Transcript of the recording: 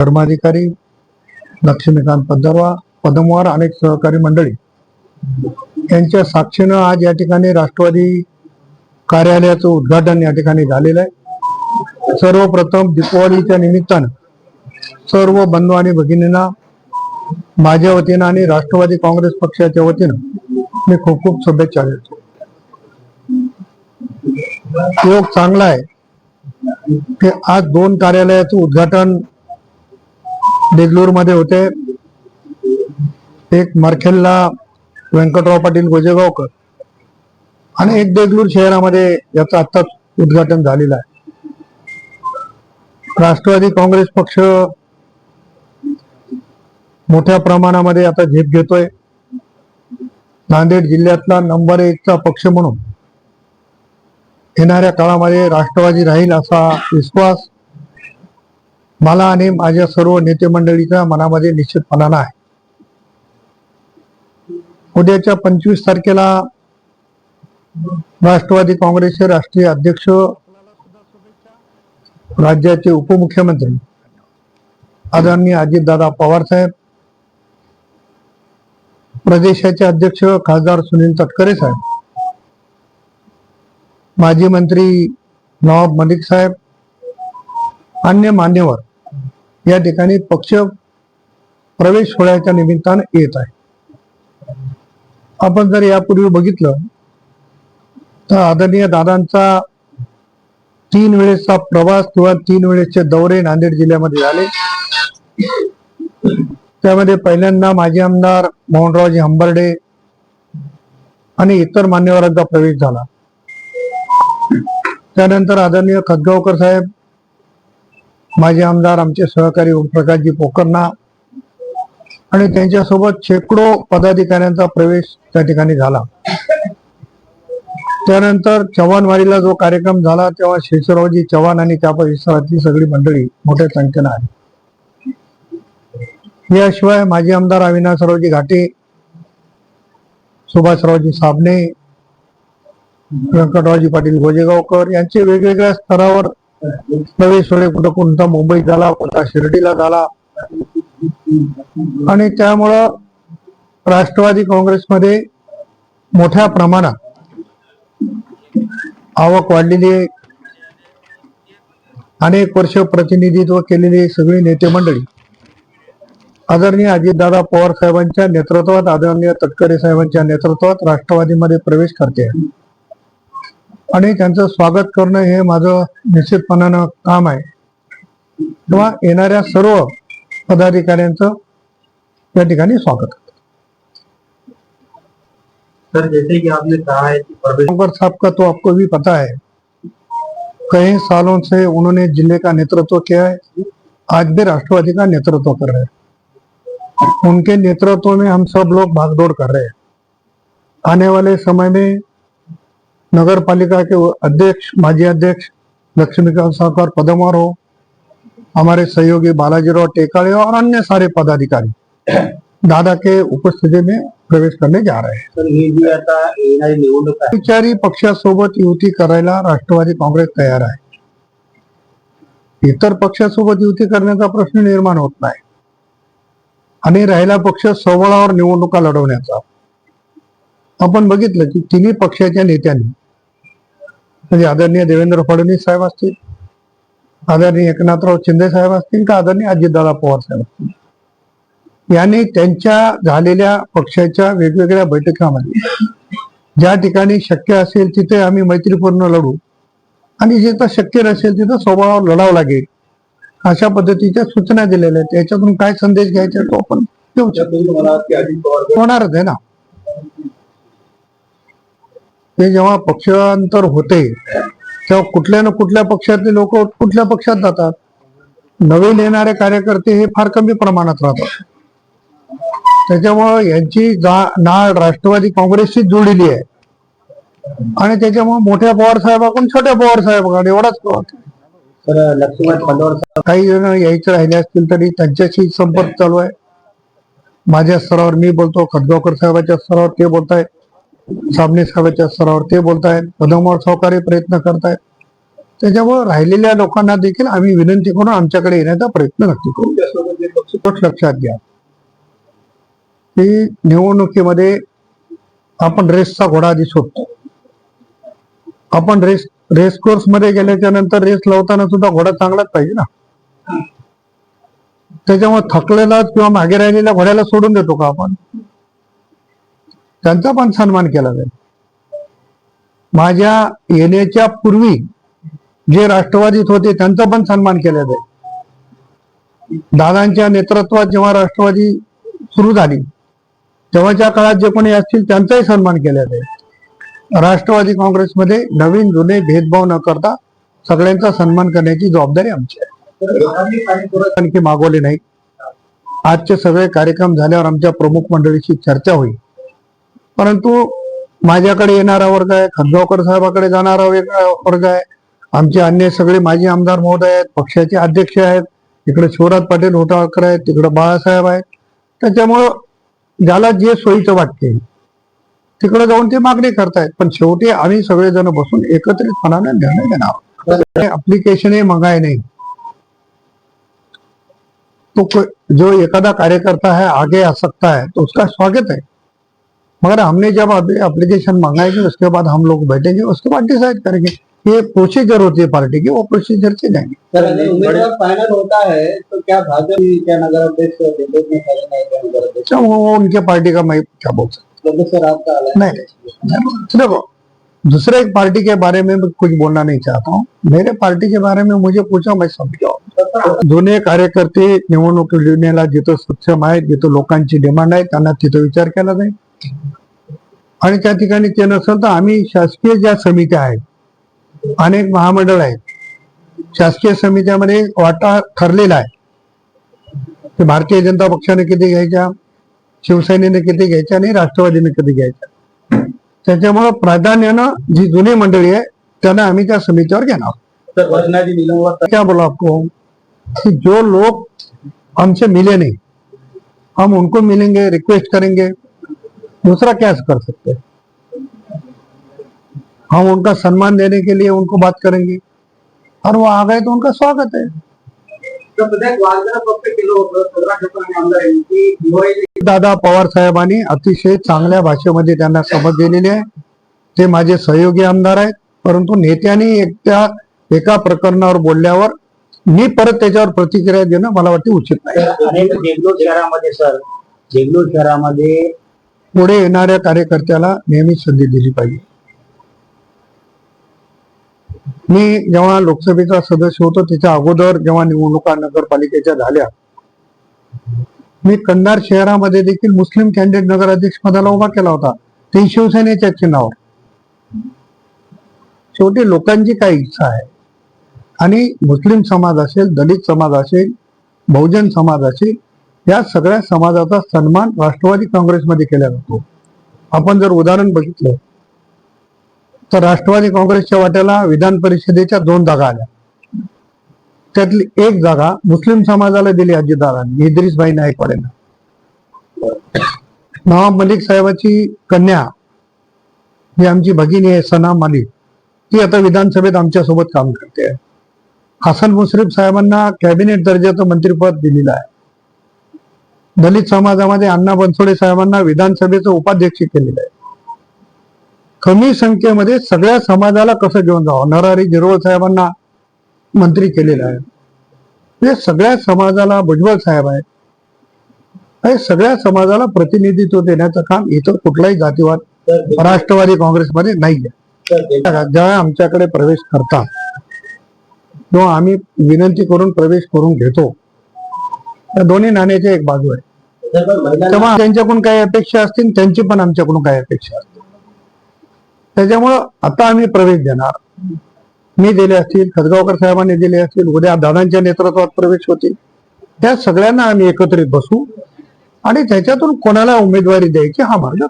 धर्माधिकारी लक्ष्मीकांत पदरवा पदमवार अनेक सहकारी मंडळी. यांच्या साक्षीनं आज या ठिकाणी राष्ट्रवादी कार्यालयाचं उद्घाटन या ठिकाणी झालेलं आहे. सर्वप्रथम दीपावलीच्या निमित्तानं सर्व बंधू आणि भगिनींना माझ्या वतीनं आणि राष्ट्रवादी काँग्रेस पक्षाच्या वतीनं मी खूप खूप शुभेच्छा देतो. योग चांगला आहे. की आज दोन कार्यालयाचं उद्घाटन देगलूरमध्ये होते. एक मार्खेलला व्यंकटराव पाटील गोजेगावकर. आणि एक देगलूर शहरामध्ये याचं आत्ताच उद्घाटन झालेलं आहे. राष्ट्रवादी काँग्रेस पक्ष मोठ्या प्रमाणामध्ये आता झेप घेतोय. नांदेड जिल्ह्यातला नंबर एकचा पक्ष म्हणून येणाऱ्या काळामध्ये राष्ट्रवादी राहील असा विश्वास मला आणि माझ्या सर्व नेते मंडळीच्या मनामध्ये निश्चितपणानं आहे. उद्याच्या पंचवीस तारखेला राष्ट्रवादी काँग्रेसचे राष्ट्रीय अध्यक्ष राज्याचे उपमुख्यमंत्री आदरणीय अजितदादा पवार साहेब प्रदेशाचे अध्यक्ष खासदार सुनील तटकरे साहेब माजी मंत्री नवाब मलिक साहेब अन्य मान्यवर या ठिकाणी पक्ष प्रवेश सोहळ्याच्या निमित्तानं येत आहे. आपण जर यापूर्वी बघितलं तर आदरणीय दादांचा तीन वेळेसचा प्रवास किंवा तीन वेळेसचे दौरे नांदेड जिल्ह्यामध्ये झाले. त्यामध्ये पहिल्यांदा माजी आमदार मोहनरावजी हंबर्डे आणि इतर मान्यवरांचा प्रवेश झाला. त्यानंतर आदरणीय खतगावकर साहेब माजी आमदार आमचे सहकारी ओमप्रकाशजी पोकरणा आणि त्यांच्यासोबत शेकडो पदाधिकाऱ्यांचा प्रवेश त्या ठिकाणी झाला. त्यानंतर चव्हाणवाडीला जो कार्यक्रम झाला तेव्हा शेषरावजी चव्हाण आणि त्या परिसरातली सगळी मंडळी मोठ्या संख्येनं आली. याशिवाय माजी आमदार अविनाशरावजी घाटे सुभाषरावजी साबणे व्यंकटरावजी पाटील गोजेगावकर यांचे वेगवेगळ्या स्तरावर प्रवेश सोहळे कुठं कोणता मुंबईत झाला कोणता शिर्डीला झाला. आणि त्यामुळं राष्ट्रवादी काँग्रेसमध्ये मोठ्या प्रमाणात आवक वाढलेली आहे. अनेक वर्ष प्रतिनिधित्व केलेली सगळी नेते मंडळी. आदरणीय अजितदादा पवार साहेबांच्या नेतृत्वात आदरणीय तटकरे साहेबांच्या नेतृत्वात राष्ट्रवादीमध्ये प्रवेश करते. आणि त्यांचं स्वागत करणं हे माझं निश्चितपणानं काम आहे. किंवा येणाऱ्या सर्व पदाधिकाऱ्यांचं या ठिकाणी स्वागत. सर जैसे कि आपने कहा है कि प्रवेश गंगर साहब का तो आपको भी पता है कई सालों से उन्होंने जिले का नेतृत्व किया है आज भी राष्ट्रवादी का नेतृत्व कर रहे हैं। उनके नेतृत्व में हम सब लोग भागदौड़ कर रहे हैं। आने वाले समय में नगर पालिका के अध्यक्ष माजी अध्यक्ष लक्ष्मीकांत साहब पदमवार हो हमारे सहयोगी बालाजीराव टेकाळे और अन्य सारे पदाधिकारी दादा के उपस्थिति में प्रवेश करने जा रहे हैं। विचारी पक्षासोबत युती करायला राष्ट्रवादी काँग्रेस तयार आहे. इतर पक्षासोबत युती करण्याचा प्रश्न निर्माण होत नाही. आणि राहिला पक्ष सोबळावर निवडणुका लढवण्याचा. आपण बघितलं की तिन्ही पक्षाच्या नेत्यांनी म्हणजे आदरणीय देवेंद्र फडणवीस साहेब असतील आदरणीय एकनाथराव शिंदे साहेब असतील का आदरणीय अजितदादा पवार साहेब असतील? यांनी त्यांच्या झालेल्या पक्षाच्या वेगवेगळ्या बैठकामध्ये ज्या ठिकाणी शक्य असेल तिथे आम्ही मैत्रीपूर्ण लढू आणि जिथं शक्य नसेल तिथं स्वभावावर लढावं लागेल अशा पद्धतीच्या सूचना दिलेल्या आहेत. त्याच्यातून काय संदेश घ्यायचा तो आपण देऊ शकतो. होणारच आहे ना. ते जेव्हा पक्षांतर होते तेव्हा कुठल्या ना कुठल्या पक्षातले लोक कुठल्या पक्षात जातात? नवीन येणारे कार्यकर्ते हे फार कमी प्रमाणात राहतात. त्याच्यामुळं यांची जा- नाळ राष्ट्रवादी काँग्रेसशी जोडलेली आहे. आणि त्याच्यामुळे मोठ्या पवार साहेबाकडून छोट्या पवार साहेबाकडे एवढाच काही जण यायचे राहिले असतील तरी त्यांच्याशी संपर्क चालू आहे. माझ्या स्तरावर मी बोलतो खतगावकर साहेबाच्या स्तरावर ते बोलतायत. साबणे साहेबाच्या स्तरावर ते बोलतायत पदमवार सहकार्य प्रयत्न करतायत. त्याच्यामुळे राहिलेल्या लोकांना देखील आम्ही विनंती करून आमच्याकडे येण्याचा प्रयत्न नक्की करू. लक्षात घ्या. की निवडणुकीमध्ये आपण रेसचा घोडा आधी शोधतो आपण रेस रेस कोर्समध्ये गेल्याच्यानंतर रेस लावताना सुद्धा घोडा चांगलाच पाहिजे ना. त्याच्यामुळे थकलेला किंवा मागे राहिलेल्या घोड्याला सोडून देतो का आपण? त्यांचा पण सन्मान केला जाईल. माझ्या येण्याच्या पूर्वी जे राष्ट्रवादीत होते त्यांचा पण सन्मान केला जाईल. दादांच्या नेतृत्वात जेव्हा राष्ट्रवादी सुरू झाली तेव्हाच्या काळात जे कोणी असतील त्यांचाही सन्मान केला जाईल. राष्ट्रवादी काँग्रेसमध्ये नवीन जुने भेदभाव न करता सगळ्यांचा सन्मान करण्याची जबाबदारी आमची आहे. आणखी मागवले नाही. आजचे सगळे कार्यक्रम झाल्यावर आमच्या प्रमुख मंडळीची चर्चा होईल. परंतु माझ्याकडे येणारा वर्ग आहे खंडगावकर साहेबाकडे जाणारा वेगळा वर्ग आहे. आमचे अन्य सगळे माजी आमदार महोदय आहेत पक्षाचे अध्यक्ष आहेत. इकडे शिवराज पाटील होटाळकर आहेत तिकडे बाळासाहेब आहेत. त्याच्यामुळं ज्याला जे सोयीचं वाटते तिकडे जाऊन ते मागणी करतायत. पण शेवटी आम्ही सगळेजण बसून एकत्रितपणाने निर्णय घेणार अप्लिकेशन हे नाही. तो जो एखादा कार्यकर्ता है आगे आ सकता है तो उसका स्वागत है मगर हमने जब एप्लीकेशन मंगाएँगे उसके बाद हम लोग बैठेंगे उसके बाद डिसाइड करेंगे ये प्रोसीजर होती है पार्टी की वो प्रोसीजर से जाएँगे सर फाइनल होता है तो क्या भाजपा नगर अध्यक्ष अच्छा, वो उनके पार्टी का मैं क्या बोल सकता अलग नहीं देखो दूसरे एक पार्टी के बारे में कुछ बोलना नहीं चाहता हूँ। मेरे पार्टी के बारे में मुझे पूछा मैं समजाव जुने कार्यकर्ते निवडणूक लढण्याला जिथं सक्षम आहेत जिथं लोकांची डिमांड आहे त्यांना तिथं विचार केला जाईल। आणि त्या ठिकाणी ते नसेल तर आम्ही शासकीय ज्या समित्या आहेत अनेक महामंडळ आहेत शासकीय समित्यामध्ये वाटा ठरलेला आहे. की भारतीय जनता पक्षाने किती घ्यायच्या शिवसेनेने किती घ्यायच्या आणि राष्ट्रवादीने किती घ्यायच्या. त्याच्यामुळं प्राधान्यानं जी जुनी मंडळी आहे त्यांना आम्ही त्या समितीवर घेणार. क्या बोला आपको कि जो लोग हमसे मिले नहीं हम उनको मिलेंगे रिक्वेस्ट करेंगे दूसरा क्या कर सकते हैं? हम उनका सम्मान देने के लिए उनको बात करेंगे। और वो आ गए तो उनका स्वागत है। दादा पवार साहेबांनी अतिशय चांगल्या भाषेमध्ये त्यांना समज दिलेली आहे. ते माझे सहयोगी आमदार आहेत. परंतु नेत्यांनी एकट्या एका प्रकरणावर बोलल्यावर मी परत त्याच्यावर प्रतिक्रिया देणं मला वाटते उचित नाही. अनेक देगलूर शहरामध्ये सर. देगलूर शहरामध्ये पुढे येणाऱ्या कार्यकर्त्याला नेहमी संधी दिली पाहिजे. मी जेव्हा लोकसभेचा सदस्य होतो त्याच्या अगोदर जेव्हा निवडणुका नगरपालिकेच्या झाल्या मी कंधार शहरामध्ये देखील मुस्लिम कॅन्डिडेट नगराध्यक्ष पदाला उभा केला होता. ते शिवसेनेच्या चिन्हावर. शेवटी लोकांची काय इच्छा आहे? आणि मुस्लिम समाज असेल दलित समाज असेल बहुजन समाज असेल या सगळ्या समाजाचा सन्मान राष्ट्रवादी काँग्रेसमध्ये केला जातो. आपण जर उदाहरण बघितलं तर राष्ट्रवादी काँग्रेसच्या वाट्याला विधान परिषदेच्या दोन जागा आल्या. त्यातली एक जागा मुस्लिम समाजाला दिली अजितदारांनी इद्रिसभाई नायकवाडेंना नवाब मलिक साहेबाची कन्या ही आमची भगिनी आहे सना मलिक ती आता विधानसभेत आमच्यासोबत काम करते. हसन मुश्रीफ साहेबांना कॅबिनेट दर्जाचं मंत्रिपद दिलेलं आहे. दलित समाजामध्ये अण्णा बनसोडे साहेबांना विधानसभेचं उपाध्यक्ष केलेलं आहे. कमी संख्येमध्ये सगळ्या समाजाला कसं घेऊन जावं? नरहरी जिरवळ साहेबांना मंत्री केलेलं आहे. हे सगळ्या समाजाला भुजबळ साहेब आहेत. हे सगळ्या समाजाला प्रतिनिधित्व देण्याचं काम इतर कुठलाही जातीवाद राष्ट्रवादी काँग्रेसमध्ये नाही आहे आमच्याकडे प्रवेश करतात किंवा आम्ही विनंती करून प्रवेश करून घेतो. दोन्ही नाण्याच्या एक बाजू आहे. तेव्हा त्यांच्याकडून काही अपेक्षा असतील त्यांची पण आमच्याकडून काही अपेक्षा असतील. त्याच्यामुळं आता आम्ही प्रवेश देणार. मी दिले असतील खदगावकर साहेबांनी दिले असतील उद्या दादांच्या नेतृत्वात प्रवेश होतील. त्या सगळ्यांना आम्ही एकत्रित बसू आणि त्याच्यातून कोणाला उमेदवारी द्यायची हा मार्ग